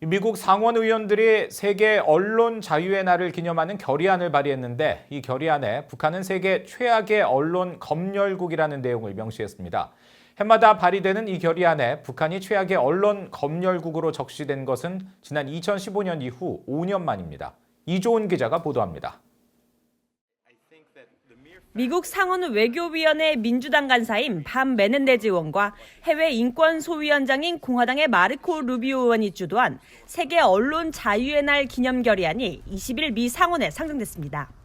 미국 상원 의원들이 세계 언론 자유의 날을 기념하는 결의안을 발의했는데 이 결의안에 북한은 세계 최악의 언론 검열국이라는 내용을 명시했습니다. 해마다 발의되는 이 결의안에 북한이 최악의 언론 검열국으로 적시된 것은 지난 2015년 이후 5년 만입니다. 이조은 기자가 보도합니다. 미국 상원 외교위원회 민주당 간사인 밤 메넨데즈 의원과 해외 인권 소위원장인 공화당의 마르코 루비오 의원이 주도한 세계 언론 자유의 날 기념 결의안이 20일 미 상원에 상정됐습니다.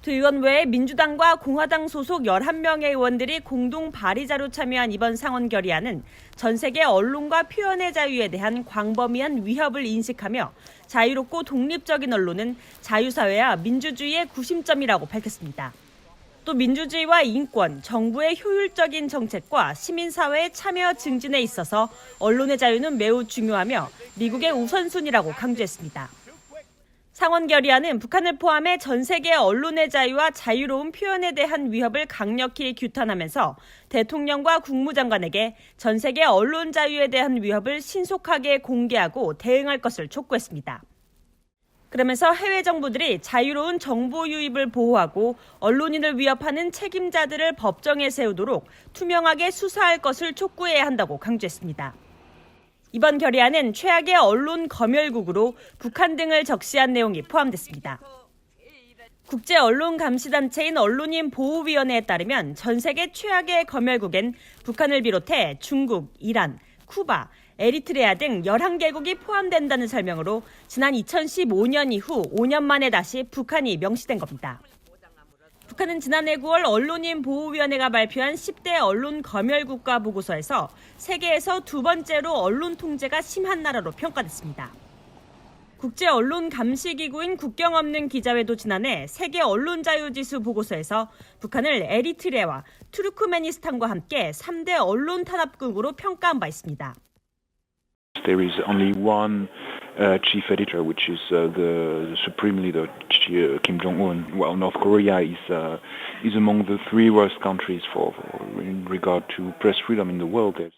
두 의원 외에 민주당과 공화당 소속 11명의 의원들이 공동 발의자로 참여한 이번 상원 결의안은 전 세계 언론과 표현의 자유에 대한 광범위한 위협을 인식하며 자유롭고 독립적인 언론은 자유사회와 민주주의의 구심점이라고 밝혔습니다. 또 민주주의와 인권, 정부의 효율적인 정책과 시민사회의 참여 증진에 있어서 언론의 자유는 매우 중요하며 미국의 우선순위라고 강조했습니다. 상원 결의안은 북한을 포함해 전 세계 언론의 자유와 자유로운 표현에 대한 위협을 강력히 규탄하면서 대통령과 국무장관에게 전 세계 언론 자유에 대한 위협을 신속하게 공개하고 대응할 것을 촉구했습니다. 그러면서 해외 정부들이 자유로운 정보 유입을 보호하고 언론인을 위협하는 책임자들을 법정에 세우도록 투명하게 수사할 것을 촉구해야 한다고 강조했습니다. 이번 결의안은 최악의 언론 검열국으로 북한 등을 적시한 내용이 포함됐습니다. 국제 언론 감시 단체인 언론인 보호위원회에 따르면 전 세계 최악의 검열국엔 북한을 비롯해 중국, 이란, 쿠바, 에리트레아 등 11개국이 포함된다는 설명으로 지난 2015년 이후 5년 만에 다시 북한이 명시된 겁니다. 북한은 지난해 9월 언론인 보호위원회가 발표한 10대 언론 검열 국가 보고서에서 세계에서 두 번째로 언론 통제가 심한 나라로 평가됐습니다. 국제 언론 감시 기구인 국경 없는 기자회도 지난해 세계 언론 자유 지수 보고서에서 북한을 에리트레아와 투르크메니스탄과 함께 3대 언론 탄압국으로 평가한 바 있습니다. There is only one uh, chief editor, which is uh, the supreme leader uh, Kim Jong Un. Well, North Korea is uh, is among the three worst countries for, for in regard to press freedom in the world. There's,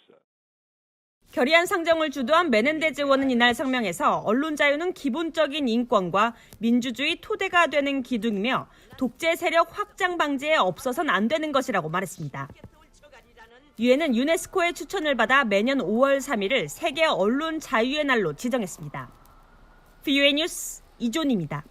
결의안 상정을 주도한 메넨데즈 의원은 이날 성명에서 언론 자유는 기본적인 인권과 민주주의 토대가 되는 기둥이며 독재 세력 확장 방지에 없어선 안 되는 것이라고 말했습니다. 유엔은 유네스코의 추천을 받아 매년 5월 3일을 세계 언론 자유의 날로 지정했습니다. VUA 뉴스 이존입니다.